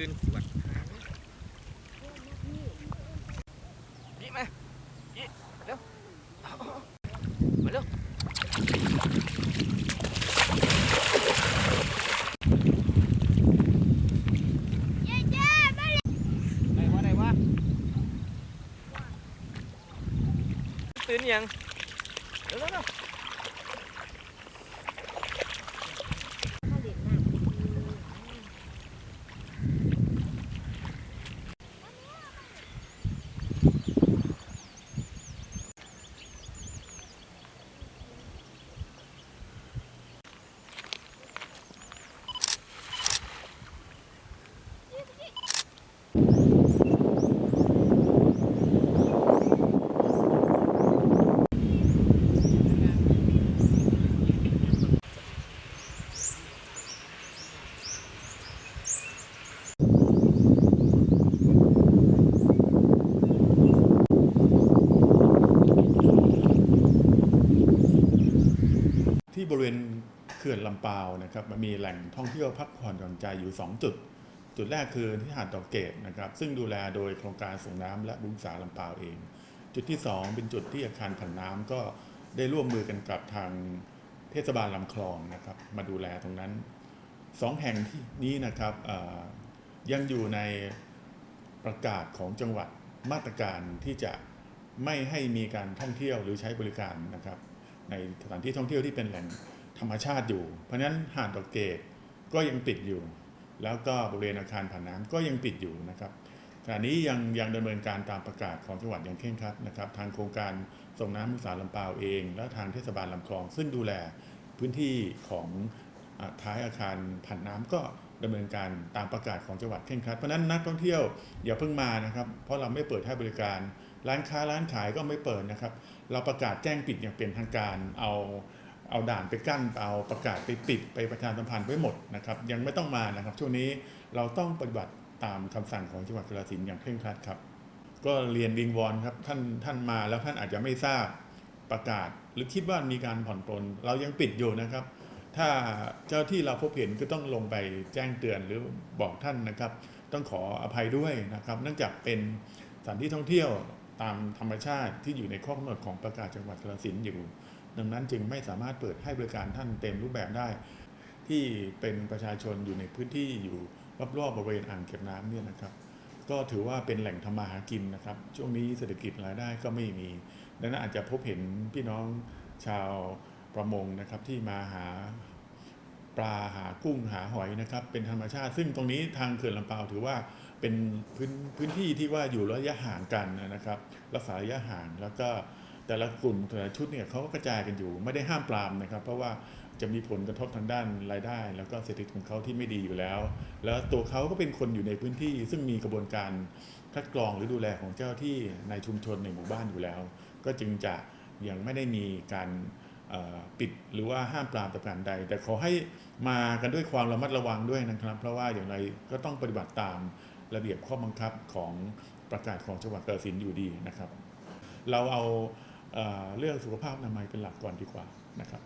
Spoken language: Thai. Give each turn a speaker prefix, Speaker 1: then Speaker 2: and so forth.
Speaker 1: คืนขวดยี่มายี่เร็วมาเร็วตื่นยังเร็วเร็ว
Speaker 2: บริเวณเขื่อนลำปาวนะครับมันมีแหล่งท่องเที่ยวพักผ่อนหย่อนใจอยู่ 2 จุด จุดแรกคือที่หาดดอกเกตนะครับ ซึ่งดูแลโดยโครงการส่งน้ำและบุญษาลำปาวเอง จุดที่ 2 เป็นจุดที่อาคารผันน้ำก็ได้ร่วมมือกันกับทางเทศบาลลำคลองนะครับ มาดูแลตรงนั้นสองแห่งที่นี้นะครับยังอยู่ในประกาศของจังหวัดมาตรการที่จะไม่ให้มีการท่องเที่ยวหรือใช้บริการนะครับ ในสถานที่ท่องเที่ยวที่เป็นแหล่งธรรมชาติอยู่ เพราะฉะนั้นหาดดอกเกตก็ยังปิดอยู่ แล้วก็บริเวณอาคารผ่านน้ำก็ยังปิดอยู่นะครับขณะนี้ยังยังดำเนินการตามประกาศของจังหวัดอย่างเคร่งครัดนะครับ ทางโครงการส่งน้ำมุสาลำปาวเอง และทางเทศบาลลำคลอง ซึ่งดูแลพื้นที่ของอท้ายอาคารผ่านน้ำก็ดำเนินการตามประกาศของจังหวัดเคร่งครัดเพราะนั้นนักท่องเที่ยวอย่าเพิ่งมานะครับ เพราะเราไม่เปิดให้บริการ ร้านค้าร้านขายก็ไม่เปิดนะครับ เราประกาศแจ้งปิดอย่างเป็นทางการ เอาเอาด่านไปกั้นเอาประกาศไปปิดไปประชาสัมพันธ์ไว้หมดนะครับ ยังไม่ต้องมานะครับ ช่วงนี้เราต้องปฏิบัติตามคำสั่งของจังหวัดกาฬสินธุ์อย่างเคร่งครัดครับ ก็เรียนวิงวอนครับท่านท่านมาแล้วท่านอาจจะไม่ทราบประกาศ หรือคิดว่ามีการผ่อนปลนเรายังปิดอยู่นะครับ ถ้าเจ้าที่เราพบเห็นก็ต้องลงไปแจ้งเตือนหรือบอกท่านนะครับ ต้องขออภัยด้วยนะครับ เนื่องจากเป็นสถานที่ท่องเที่ยว ตามธรรมชาติที่อยู่ในข้อกำหนดของประกาศจังหวัดกาฬสินธุ์อยู่ ดังนั้นจึงไม่สามารถเปิดให้บริการท่านเต็มรูปแบบได้ ที่เป็นประชาชนอยู่ในพื้นที่อยู่รอบๆบริเวณอ่างเก็บน้ำเนี่ยนะครับ ก็ถือว่าเป็นแหล่งทำมาหากินนะครับ ช่วงนี้เศรษฐกิจรายได้ก็ไม่มีดังนั้นอาจจะพบเห็นพี่น้องชาวประมงนะครับที่มาหาปลาหากุ้งหาหอยนะครับ เป็นธรรมชาติ ซึ่งตรงนี้ทางเขื่อนลำปาวถือว่า เป็นพื้นพื้นที่ที่ว่าอยู่ระยะห่างกันนะครับ รักษาระยะห่างแล้วก็แต่ละกลุ่มแต่ละชุดเนี่ยเขาก็กระจายกันอยู่ไม่ได้ห้ามปรามนะครับ เพราะว่าจะมีผลกระทบทางด้านรายได้ แล้วก็เศรษฐกิจของเขาที่ไม่ดีอยู่แล้ว แล้วตัวเขาก็เป็นคนอยู่ในพื้นที่ ซึ่งมีกระบวนการคัดกรองหรือดูแลของเจ้าที่ในชุมชนในหมู่บ้านอยู่แล้ว ก็จึงจะยังไม่ได้มีการปิดหรือว่าห้ามปรามแต่ประการใด แต่ขอให้มากันด้วยความระมัดระวังด้วยนะครับ เพราะว่าอย่างไรก็ต้องปฏิบัติตาม ระเบียบข้อบังคับของประกาศของจังหวัดกาฬสินอยู่ดีนะครับ เราเอาเอ่อเรื่องสุขภาพอนามัยเป็นหลักก่อนดีกว่านะครับ